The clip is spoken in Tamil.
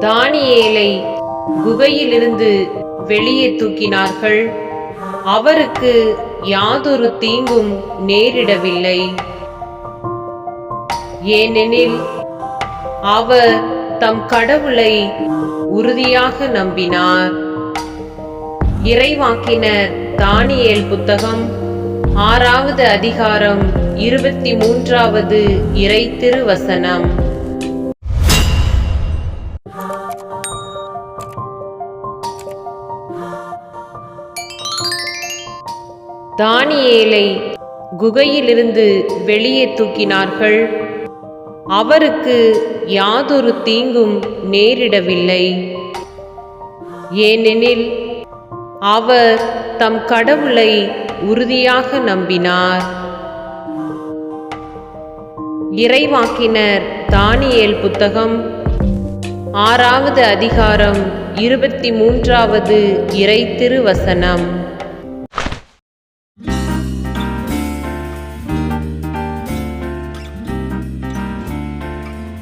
தானியேலை குகையிலிருந்து வெளியே தூக்கினார்கள். அவருக்கு யாதொரு தீங்கும் நேரிடவில்லை. ஏனெனில் அவர் தம் கடவுளை உறுதியாக நம்பினார். இறைவாக்கின தானியேல் புத்தகம் ஆறாவது அதிகாரம் இருபத்தி மூன்றாவது இறை திருவசனம். தானியேலை குகையிலிருந்து வெளியே தூக்கினார்கள். அவருக்கு யாதொரு தீங்கும் நேரிடவில்லை. ஏனெனில் அவர் தம் கடவுளை உறுதியாக நம்பினார். இறைவாக்கினர் தானியேல் புத்தகம் ஆறாவது அதிகாரம் இருபத்தி மூன்றாவது இறை திருவசனம்.